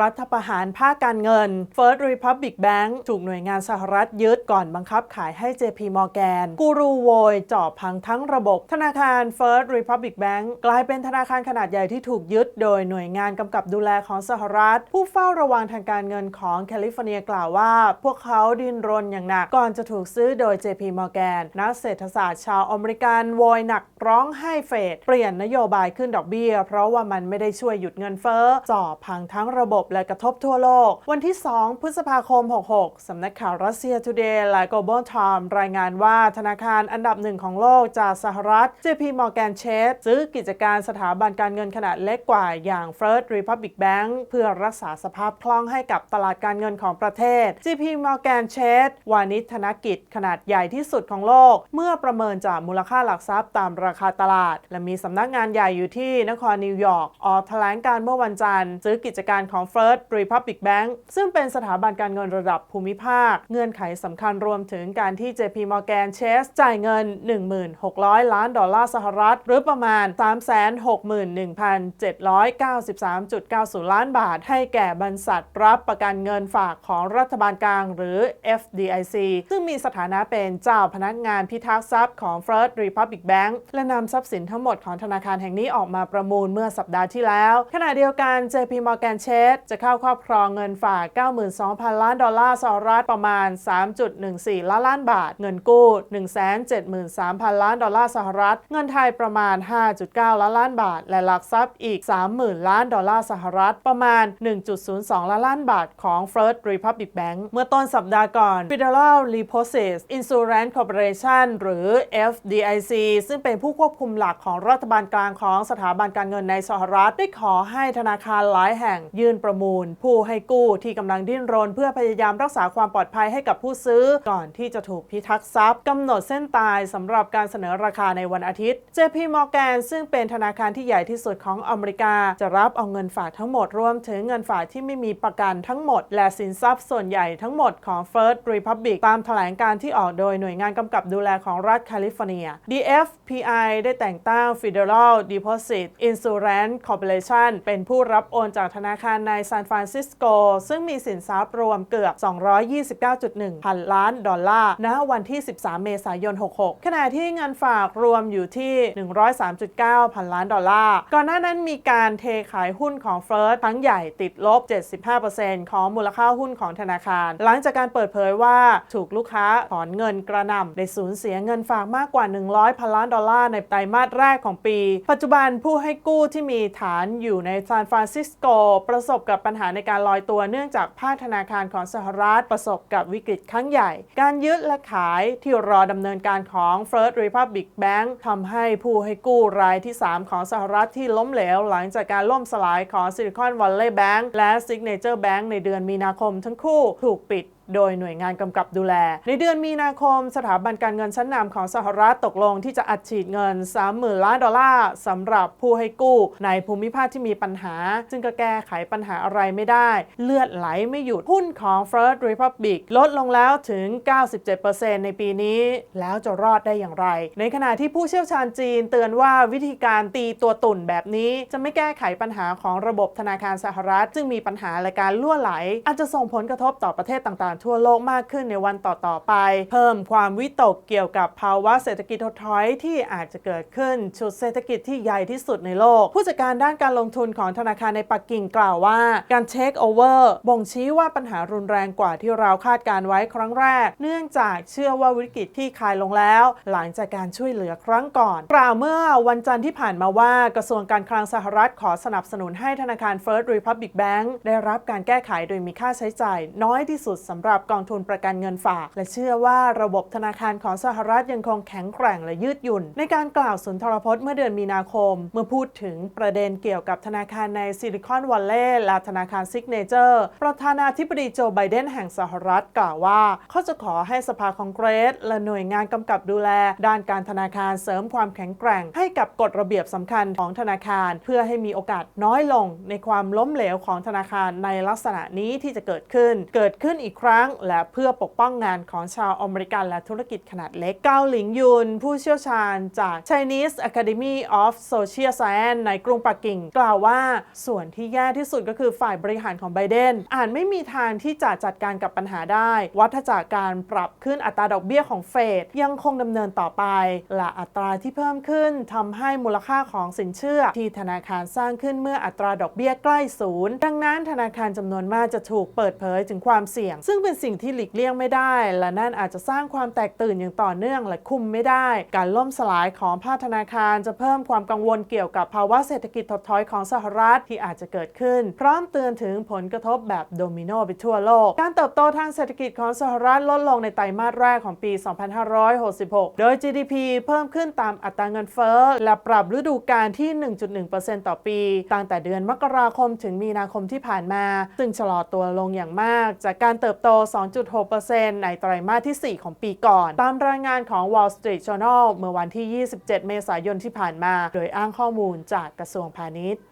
รัฐประหารภาคการเงิน First Republic Bank ถูกหน่วยงานสหรัฐยึดก่อนบังคับขายให้ JP Morgan กูรูโวยเจาะพังทั้งระบบ ธนาคาร First Republic Bank กลายเป็นธนาคารขนาดใหญ่ที่ถูกยึดโดยหน่วยงานกำกับดูแลของสหรัฐ ผู้เฝ้าระวังทางการเงินของแคลิฟอร์เนียกล่าวว่า พวกเขาดิ้นรนอย่างหนัก ก่อนจะถูกซื้อโดย JP Morgan นักเศรษฐศาสตร์ชาวอเมริกันโวยหนักร้องไห้เฟดเปลี่ยนนโยบายขึ้นดอกเบี้ย เพราะว่ามันไม่ได้ช่วยหยุดเงินเฟ้อจ่อพังทั้งระบบและกระทบทั่วโลก วันที่ 2 พฤษภาคม 66 สำนักข่าวรัสเซีย Today และ Global Time รายงานว่าธนาคารอันดับหนึ่งของโลกจากสหรัฐ JP Morgan Chase ซื้อกิจการสถาบันการเงินขนาดเล็กกว่าอย่าง First Republic Bank เพื่อรักษาสภาพคล่องให้กับตลาดการเงินของประเทศ JP Morgan Chase วานิชธนกิจขนาดใหญ่ที่สุดของโลก เมื่อประเมินจากมูลค่าหลักทรัพย์ตามราคาตลาด และมีสำนักงานใหญ่อยู่ที่นครนิวยอร์กออกแถลงการเมื่อวันจันทร์ซื้อกิจการของ First Republic Bank ซึ่งเป็นสถาบันการเงินระดับภูมิภาค เงื่อนไขสำคัญรวมถึงการที่ JP Morgan Chase จ่ายเงิน 1,600 ล้านดอลลาร์สหรัฐ หรือประมาณ 361,793.90 ล้านบาท ให้แก่บรรษัทรับประกันเงินฝากของรัฐบาลกลางหรือ FDIC ซึ่งมีสถานะเป็นเจ้าพนักงานพิทักษ์ทรัพย์ของ First Republic Bank และนำทรัพย์สินทั้งหมดของธนาคารแห่งนี้ออกมาประมูลเมื่อสัปดาห์ที่แล้ว ขณะเดียวกัน JP Morgan Chase จะเข้าครอบครองเงินฝาก 92,000 ล้านดอลลาร์สหรัฐประมาณ 3.14 ล้านล้านบาท เงินกู้ 173,000 ล้านดอลลาร์สหรัฐ เงินไทยประมาณ 5.9 ล้านล้านบาท และหลักทรัพย์อีก 30,000 ล้านดอลลาร์สหรัฐประมาณ 1.02 ล้านล้านบาทของ First Republic Bank เมื่อต้นสัปดาห์ก่อน Federal Deposit Insurance Corporation หรือ FDIC ซึ่งเป็นผู้ควบคุมหลักของรัฐบาลกลางของสถาบันการเงินในสหรัฐ ได้ขอให้ธนาคารหลายแห่งยื่นประมูล ผู้ให้กู้ที่กำลังดิ้นรน เพื่อพยายามรักษาความปลอดภัยให้กับผู้ซื้อ ก่อนที่จะถูกพิทักษ์ทรัพย์กำหนดเส้นตายสำหรับการเสนอราคาในวันอาทิตย์ JP Morgan ซึ่งเป็นธนาคารที่ใหญ่ที่สุดของอเมริกา จะรับเอาเงินฝากทั้งหมดรวมถึงเงินฝากที่ไม่มีประกันทั้งหมด และสินทรัพย์ส่วนใหญ่ทั้งหมดของ First Republic ตามแถลงการที่ออกโดยหน่วยงานกำกับดูแลของรัฐแคลิฟอร์เนีย DFPI ได้แต่งตั้ง Federal Deposit Insurance Corporation เป็นผู้รับโอนจากธนาคารในซานฟรานซิสโก ซึ่งมีสินทรัพย์รวมเกือบ 229.1 พันล้านดอลลาร์ ณ วันที่ 13 เมษายน 66 ขณะที่เงินฝากรวมอยู่ที่ 103.9 พันล้านดอลลาร์ ก่อนหน้านั้นมีการเทขายหุ้นของ First ทั้งใหญ่ติดลบ 75%ของมูลค่าหุ้นของธนาคาร หลังจากการเปิดเผยว่าถูกลูกค้าถอนเงินกระนำได้สูญเสียเงินฝากมากกว่า 100 พันล้านดอลลาร์ในไตรมาสแรกของปี ปัจจุบันผู้ให้กู้ที่มีฐานอยู่ในซานฟรานซิสโกประสบบกับปัญหาในการลอยตัวเนื่องจากภาคธนาคารของสหรัฐประสบกับวิกฤตครั้งใหญ่ การยึดและขายที่รอดำเนินการของ First Republic Bank ทำให้ผู้ให้กู้รายที่ 3 ของสหรัฐที่ล้มเหลวหลังจากการล่มสลายของ Silicon Valley Bank และ Signature Bank ในเดือนมีนาคมทั้งคู่ถูกปิด โดยหน่วยงานกำกับดูแล ในเดือนมีนาคม สถาบันการเงินชั้นนำของสหรัฐตกลงที่จะอัดฉีดเงิน 30,000 ล้านดอลลาร์สำหรับผู้ให้กู้ในภูมิภาคที่มีปัญหา ซึ่งก็แก้ไขปัญหาอะไรไม่ได้ เลือดไหลไม่หยุดหุ้นของ First Republic ลดลงแล้วถึง 97%ในปีนี้ แล้วจะรอดได้อย่างไร ในขณะที่ผู้เชี่ยวชาญจีนเตือนว่าวิธีการตีตัวตุ่นแบบนี้ จะไม่แก้ไขปัญหาของระบบธนาคารสหรัฐ ซึ่งมีปัญหาและการล่วไหล อาจจะส่งผลกระทบต่อประเทศต่างทั่วโลกมากขึ้นในวันต่อ ๆ ไป เพิ่มความวิตกเกี่ยวกับภาวะเศรษฐกิจถดถอยที่อาจจะเกิดขึ้นชุดเศรษฐกิจที่ใหญ่ที่สุดในโลก ผู้จัดการด้านการลงทุนของธนาคารในปักกิ่งกล่าวว่า การเทคโอเวอร์บ่งชี้ว่าปัญหารุนแรงกว่าที่เราคาดการไว้ครั้งแรก เนื่องจากเชื่อว่าวิกฤตที่คลายลงแล้ว หลังจากการช่วยเหลือครั้งก่อน กล่าวเมื่อวันจันทร์ที่ผ่านมาว่ากระทรวงการคลังสหรัฐขอสนับสนุนให้ธนาคาร First Republic Bank ได้รับการแก้ไขโดยมีค่าใช้จ่ายน้อยที่สุดสำหรับกองทุนประกันเงินฝาก และเชื่อว่าระบบธนาคารของสหรัฐยังคงแข็งแกร่งและยืดหยุ่น ในการกล่าวสุนทรพจน์เมื่อเดือนมีนาคม เมื่อพูดถึงประเด็นเกี่ยวกับธนาคารในซิลิคอนวัลเลย์และธนาคารซิกเนเจอร์ ประธานาธิบดีโจไบเดนแห่งสหรัฐกล่าวว่า เขาจะขอให้สภาคองเกรส และหน่วยงานกำกับดูแล ด้านการธนาคารเสริมความแข็งแกร่ง ให้กับกฎระเบียบสำคัญของธนาคาร เพื่อให้มีโอกาสน้อยลง ในความล้มเหลวของธนาคารในลักษณะนี้ที่จะเกิดขึ้น เกิดขึ้นอีกครั้งรั้ง และเพื่อปกป้องงานของชาวอเมริกันและธุรกิจขนาดเล็กเกาหลิงยุน ผู้เชี่ยวชาญจาก Chinese Academy of Social Science ในกรุงปักกิ่ง กล่าวว่าส่วนที่แย่ที่สุดก็คือฝ่ายบริหารของไบเดนอาจไม่มีทางที่จะจัดการกับปัญหาได้ วัฏจักรการปรับขึ้นอัตราดอกเบี้ยของเฟดยังคงดำเนินต่อไป และอัตราที่เพิ่มขึ้นทำให้มูลค่าของสินเชื่อ ที่ธนาคารสร้างขึ้นเมื่ออัตราดอกเบี้ยใกล้ศูนย์ดังนั้นธนาคารจำนวนมากจะถูกเปิดเผยถึงความเสี่ยง ซึ่งเป็น็นสิ่งที่หลีกเลี่ยงไม่ได้ และนั่นอาจจะสร้างความแตกตื่นอย่างต่อเนื่องและคุมไม่ได้ การล่มสลายของภาคธนาคารจะเพิ่มความกังวลเกี่ยวกับภาวะเศรษฐกิจถดถอยของสหรัฐที่อาจจะเกิดขึ้น พร้อมเตือนถึงผลกระทบแบบโดมิโนไปทั่วโลก การเติบโตทางเศรษฐกิจของสหรัฐลดลงในไตรมาสแรกของปี 2566 โดย GDP เพิ่มขึ้นตามอัตราเงินเฟ้อและปรับฤดูกาลที่ 1.1%ต่อปี ตั้งแต่เดือนมกราคมถึงมีนาคมที่ผ่านมา ซึ่งชะลอตัวลงอย่างมาก จากการเติบโต2.6%ในไตรมาสที่ 4 ของปีก่อน ตามรายงานของ Wall Street Journal เมื่อวันที่ 27 เมษายนที่ผ่านมา โดยอ้างข้อมูลจากกระทรวงพาณิชย์